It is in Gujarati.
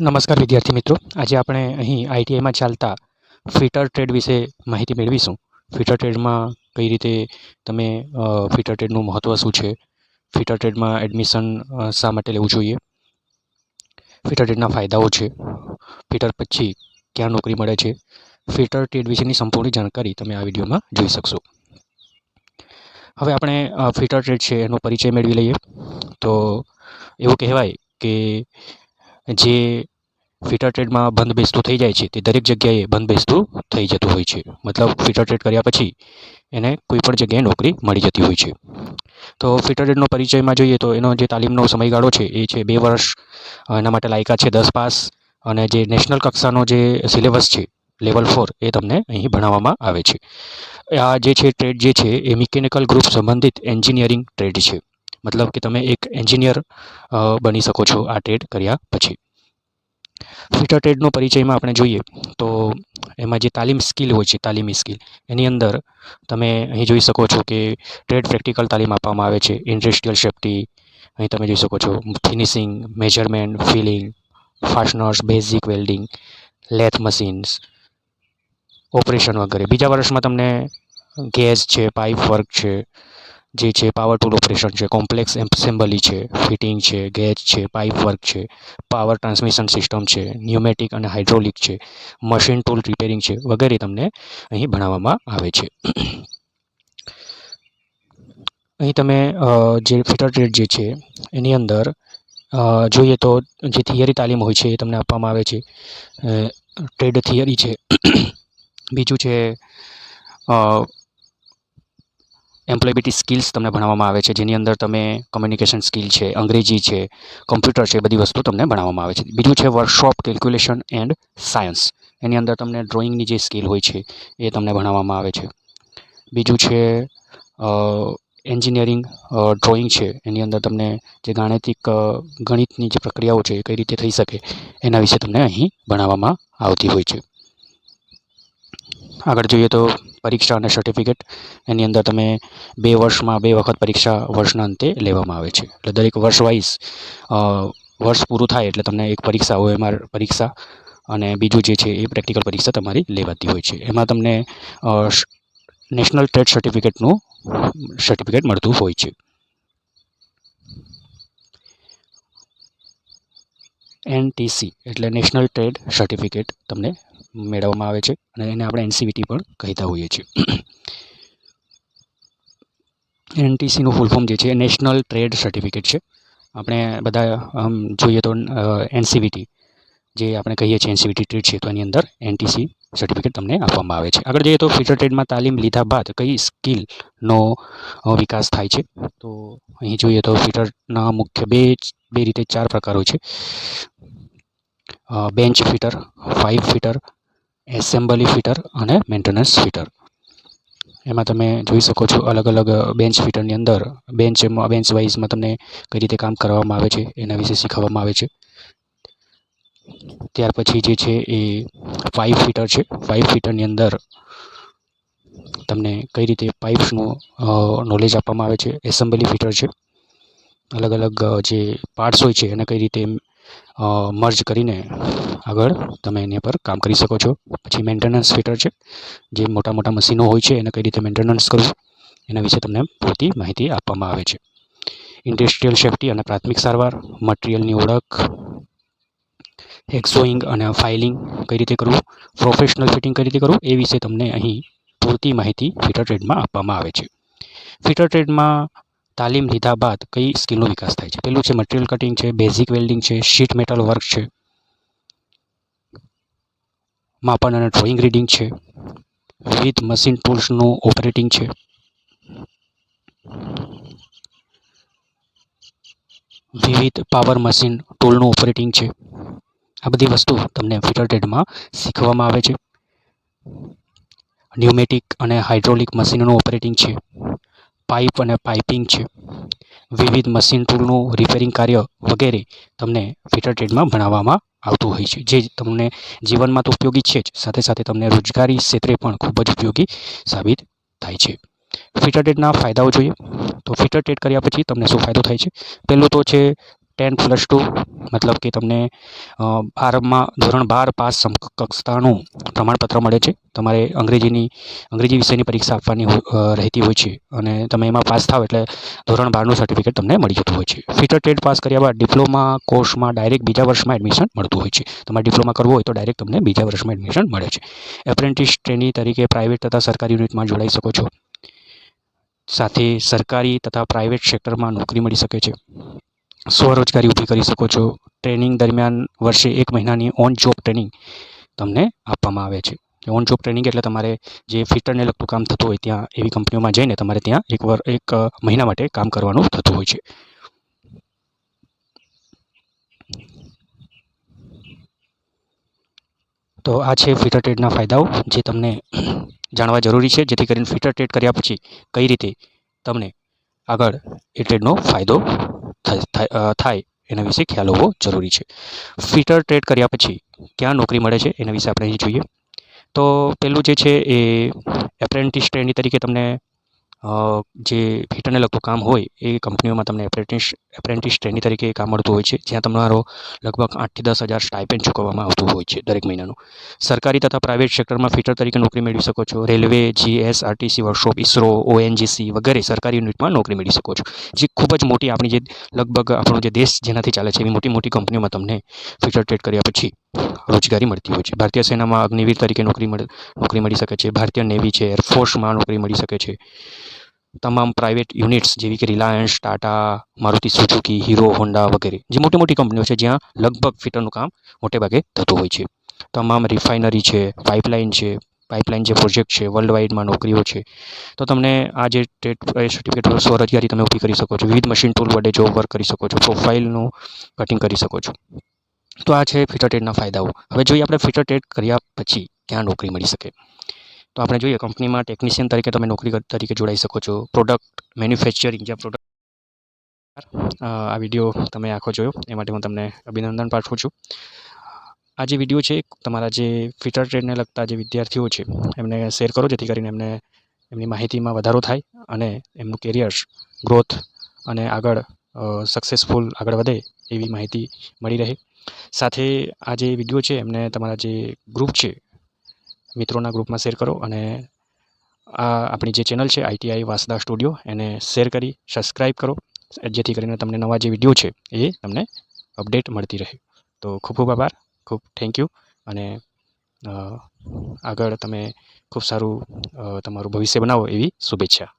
નમસ્કાર વિદ્યાર્થી મિત્રો. આજે આપણે અહીં આઈટીઆઈમાં ચાલતા ફિટર ટ્રેડ વિશે માહિતી મેળવીશું. ફિટર ટ્રેડમાં કઈ રીતે તમે ફિટર ટ્રેડનું મહત્ત્વ શું છે? ફિટર ટ્રેડમાં એડમિશન શા માટે લેવું જોઈએ? ફિટર ટ્રેડના ફાયદાઓ છે. ફિટર પછી ક્યાં નોકરી મળે છે? ફિટર ટ્રેડ વિશેની સંપૂર્ણ જાણકારી તમે આ વિડીયોમાં જોઈ શકશો. હવે આપણે ફિટર ટ્રેડ છે એનો પરિચય મેળવી લઈએ. તો એવું કહેવાય કે જે ફિટર ટ્રેડમાં બંધ બેસતું થઈ જાય છે, તે દરેક જગ્યાએ બંધ બેસતું થઈ જતું હોય છે. મતલબ ફિટર ટ્રેડ કર્યા પછી એને કોઈ પણ જગ્યાએ નોકરી મળી જતી હોય છે. તો ફિટર ટ્રેડનો પરિચયમાં જોઈએ તો એનો જે તાલીમનો સમયગાળો છે, એ છે બે વર્ષ. એના માટે લાયકાત છે દસ પાસ. અને જે નેશનલ કક્ષાનો જે સિલેબસ છે લેવલ ફોર એ તમને અહીં ભણાવવામાં આવે છે. આ જે છે ટ્રેડ જે છે, એ મિકેનિકલ ગ્રુપ સંબંધિત એન્જિનિયરિંગ ટ્રેડ છે. મતલબ કે તમે એક એન્જિનિયર બની શકો છો આ ટ્રેડ કર્યા પછી. ફિટર ટ્રેડનો પરિચયમાં આપણે જોઈએ તો એમાં જે તાલીમ સ્કિલ હોય છે, તાલીમી સ્કિલ એની અંદર તમે અહીં જોઈ શકો છો કે ટ્રેડ પ્રેક્ટિકલ તાલીમ આપવામાં આવે છે ઇન્ડસ્ટ્રીયલ સેફ્ટી અહીં તમે જોઈ શકો છો finishing measurement filling fasteners basic welding lathe machines operation વગેરે. બીજા વર્ષમાં તમને ગેસ છે પાઇપ વર્ક છે જે છે પાવર ટૂલ ઓપરેશન છે. કોમ્પ્લેક્સ એસેમ્બલી છે ફિટિંગ છે ગેજ છે પાઇપ વર્ક છે પાવર ટ્રાન્સમિશન સિસ્ટમ છે ન્યુમેટિક અને હાઇડ્રોલિક છે મશીન ટૂલ રિપેરિંગ છે, વગેરે તમને અહીં ભણાવવામાં આવે છે. અહીં તમે જે ફિટર ટ્રેડ જે છે, એની અંદર જોઈએ તો જે થિયરી તાલીમ હોય છે એ તમને આપવામાં આવે છે. ટ્રેડ થિયરી છે. બીજું છે એમ્પ્લોયબિલિટી સ્કિલ્સ તમને ભણાવવામાં આવે છે, જેની અંદર તમે કમ્યુનિકેશન સ્કિલ છે, અંગ્રેજી છે કમ્પ્યુટર છે, બધી વસ્તુ તમને ભણાવવામાં આવે છે. બીજું છે વર્કશોપ કેલ્ક્યુલેશન એન્ડ સાયન્સ એની અંદર તમને ડ્રોઈંગની જે સ્કિલ હોય છે, એ તમને ભણાવવામાં આવે છે. બીજું છે એન્જિનિયરિંગ ડ્રોઈંગ છે, એની અંદર તમને જે ગાણિતિક ગણિતની જે પ્રક્રિયાઓ છે, એ કઈ રીતે થઈ શકે, એના વિશે તમને અહીં ભણાવવામાં આવતી હોય છે. આગળ જોઈએ તો પરીક્ષા અને સર્ટિફિકેટ એની અંદર તમે બે વર્ષમાં બે વખત પરીક્ષા વર્ષના અંતે લેવામાં આવે છે. એટલે દરેક વર્ષ વાઇઝ વર્ષ પૂરું થાય એટલે તમને એક પરીક્ષા એમાં પરીક્ષા અને બીજું જે છે એ પ્રેક્ટિકલ પરીક્ષા તમારી લેવાતી હોય છે. એમાં તમને નેશનલ ટ્રેડ સર્ટિફિકેટનું સર્ટિફિકેટ મળતું હોય છે. એનટીસી એટલે નેશનલ ટ્રેડ સર્ટિફિકેટ તમને મેળવવામાં આવે છે અને એને આપણે એનસીવીટી પણ કહેતા હોઈએ છીએ. એનટીસીનું ફૂલ ફોર્મ જે છે નેશનલ ટ્રેડ સર્ટિફિકેટ છે. આપણે બધા, આમ જોઈએ તો એનસીવીટી જે આપણે કહીએ છીએ એનસીવીટી ટ્રેડ છે, તો એની અંદર એનટીસી સર્ટિફિકેટ તમને આપવામાં આવે છે. આગળ જઈએ તો ફિટર ટ્રેડમાં તાલીમ લીધા બાદ કઈ સ્કિલનો વિકાસ થાય છે? તો અહીં જોઈએ તો ફિટરના મુખ્ય બે બે રીતે ચાર પ્રકારો છે. Bench fitter five fitter assembly fitter અને મેન્ટેનન્સ ફિટર. એમાં તમે જોઈ શકો છો અલગ અલગ બેન્ચ ફિટરની અંદર, બેન્ચમાં, બેન્ચ વાઇઝમાં તમને કઈ રીતે કામ કરવામાં આવે છે, એના વિશે શીખવવામાં આવે છે. ત્યાર પછી જે છે એ ફાઇવ ફિટર છે. ફાઇવ ફિટરની અંદર તમને કઈ રીતે પાઇપ્સનું નોલેજ આપવામાં આવે છે. એસેમ્બલી ફીટર છે. અલગ અલગ જે પાર્ટ્સ હોય છે, એને કઈ રીતે મર્જ કરીને આગળ તમે એની પર કામ કરી શકો છો. પછી મેન્ટેનન્સ ફીટર છે, જે મોટા મોટા મશીનો હોય છે, એને કઈ રીતે મેન્ટેનન્સ કરવું, એના વિશે તમને પૂરતી માહિતી આપવામાં આવે છે. ઇન્ડસ્ટ્રીયલ સેફ્ટી અને પ્રાથમિક સારવાર મટિરિયલની ઓળખ એક્સોઈંગ અને ફાઇલિંગ કઈ રીતે કરવું પ્રોફેશનલ ફિટિંગ કઈ રીતે કરવું, એ વિશે તમને અહીં પૂરતી માહિતી ફિટર ટ્રેડમાં આપવામાં આવે છે. ફિટર ટ્રેડમાં તાલીમ લીધા બાદ કઈ સ્કિલનો વિકાસ થાય છે? પેલું છે મટીરિયલ કટિંગ છે બેઝિક વેલ્ડિંગ છે શીટ મેટલ વર્ક છે, માપન અને ડ્રોઈંગ રીડિંગ છે, વિવિધ મશીન ટૂલ્સનું ઓપરેટિંગ છે. વિવિધ પાવર મશીન ટૂલનું ઓપરેટિંગ છે. આ બધી વસ્તુ તમને ફિટર ટ્રેડમાં શીખવામાં આવે છે. ન્યુમેટિક અને હાઇડ્રોલિક મશીનનું ઓપરેટિંગ છે. પાઇપ અને પાઇપિંગ છે. વિવિધ મશીન ટૂલનું રિપેરિંગ કાર્ય વગેરે તમને ફિટર ટ્રેડમાં ભણાવવામાં આવતું હોય છે. જે તમને જીવનમાં તો ઉપયોગી છે જ. સાથે સાથે તમને રોજગારી ક્ષેત્રે પણ ખૂબ જ ઉપયોગી સાબિત થાય છે. ફિટર ટ્રેડના ફાયદાઓ જોઈએ. તો ફિટર ટ્રેડ કર્યા પછી તમને શું ફાયદો થાય છે? પહેલું તો છે ટેન પ્લસ ટુ, મતલબ કે તમને બારમાં ધોરણ બાર પાસ કક્ષાનું પ્રમાણપત્ર મળે છે. તમારે અંગ્રેજીની, અંગ્રેજી વિષયની પરીક્ષા આપવાની રહેતી હોય છે અને તમે એમાં પાસ થાવ એટલે ધોરણ બારનું સર્ટિફિકેટ તમને મળી જતું હોય છે. ફિટર ટ્રેડ પાસ કર્યા બાદ ડિપ્લોમા કોર્સમાં ડાયરેક્ટ બીજા વર્ષમાં એડમિશન મળતું હોય છે. તમારે ડિપ્લોમા કરવું હોય તો ડાયરેક્ટ તમને બીજા વર્ષમાં એડમિશન મળે છે. એપ્રેન્ટિસ ટ્રેની તરીકે પ્રાઇવેટ તથા સરકારી યુનિટમાં જોડાઈ શકો છો. સાથે સરકારી તથા પ્રાઇવેટ સેક્ટરમાં નોકરી મળી શકે છે. સ્વરોજગારી ઊભી કરી શકો છો. ટ્રેનિંગ દરમિયાન વર્ષે એક મહિનાની ઓન જોબ ટ્રેનિંગ તમને આપવામાં આવે છે. ઓન જોબ ટ્રેનિંગ એટલે તમારે જે ફિટરને લગતું કામ થતું હોય ત્યાં એવી કંપનીઓમાં જઈને તમારે ત્યાં એક વર, એક મહિના માટે કામ કરવાનું થતું હોય છે. તો આ છે ફિટર ટ્રેડના ફાયદાઓ, જે તમને જાણવા જરૂરી છે. જેથી કરીને ફિટર ટ્રેડ કર્યા પછી કઈ રીતે તમને આગળ એ ટ્રેડનો ફાયદો થાય એના વિશે ખ્યાલ હોવો જરૂરી છે. ફિટર ટ્રેડ કર્યા પછી ક્યાં નોકરી મળે છે એના વિશે આપણે અહીં જોઈએ. તો પહેલું જે છે એ એપ્રેન્ટિસ ટ્રેની તરીકે તમને જે ફિટરને લગતું કામ હોય એ કંપનીઓમાં તમને એપ્રેન્ટિસ એપ્રેન્ટિસ ટ્રેની તરીકે કામ મળતું હોય છે. જ્યાં તમારો લગભગ આઠથી દસ હજાર સ્ટાઇપેન્ડ ચૂકવવામાં આવતું હોય છે દરેક મહિનાનું. સરકારી તથા પ્રાઇવેટ સેક્ટરમાં ફિટર તરીકે નોકરી મેળવી શકો છો. Railway GSRTC workshop ISRO ONGC વગેરે સરકારી યુનિટમાં નોકરી મેળવી શકો છો. જે ખૂબ જ મોટી આપણી જે લગભગ આપણો જે દેશ જેનાથી ચાલે છે એવી મોટી મોટી કંપનીઓમાં તમને ફિટર ટ્રેડ કર્યા પછી રોજગારી મળતી હોય છે. ભારતીય સેનામાં અગ્નિવીર તરીકે નોકરી મળી નોકરી મળી શકે છે. ભારતીય નેવી છે એરફોર્સમાં નોકરી મળી શકે છે. તમામ પ્રાઇવેટ યુનિટ્સ જેવી કે Reliance Tata Maruti Suzuki Hero Honda વગેરે, જે મોટી મોટી કંપનીઓ છે, જ્યાં લગભગ ફિટરનું કામ મોટે ભાગે થતું હોય છે. તમામ રિફાઇનરી છે પાઇપલાઇન છે પાઇપલાઇન જે પ્રોજેક્ટ છે વર્લ્ડ વાઇડમાં નોકરીઓ છે. તો તમને આ જે ટેટ સર્ટિફિકેટ સ્વરોજગારી તમે ઊભી કરી શકો છો. વિવિધ મશીન ટૂલ વડે જોબ વર્ક કરી શકો છો. પ્રોફાઇલનું કટિંગ કરી શકો છો. તો આ છે ફિટર ટ્રેડના ફાયદાઓ. હવે જોઈએ આપણે ફિટર ટ્રેડ કર્યા પછી ક્યાં નોકરી મળી શકે. તો આપણે જોઈએ, કંપનીમાં ટેકનિશિયન તરીકે તમે નોકરી તરીકે જોડાઈ શકો છો. પ્રોડક્ટ મેન્યુફેક્ચરિંગ જ્યાં પ્રોડક્ટ આ વીડિયો તમે આખો જોયો, એ માટે હું તમને અભિનંદન પાઠવું છું. આ જે વીડિયો છે, તમારા જે ફિટર ટ્રેડને લગતા જે વિદ્યાર્થીઓ છે, એમને શેર કરો જેથી કરીને એમને એમની માહિતીમાં વધારો થાય અને એમનું કેરિયર ગ્રોથ અને આગળ સક્સેસફુલ આગળ વધે એવી માહિતી મળી રહે. સાથે આ જે વીડિયો છે, એમને તમારા જે ગ્રુપ છે મિત્રોના ગ્રુપમાં શેર કરો અને આ આપણી જે ચેનલ છે આઈટીઆઈ વાસદા સ્ટુડિયો, એને શેર કરી સબસ્ક્રાઈબ કરો, જેથી કરીને તમને નવા જે વીડિયો છે, એ તમને અપડેટ મળતી રહે. તો ખૂબ ખૂબ આભાર, ખૂબ થેન્ક યુ અને આગળ તમે ખૂબ સારું તમારું ભવિષ્ય બનાવો એવી શુભેચ્છા.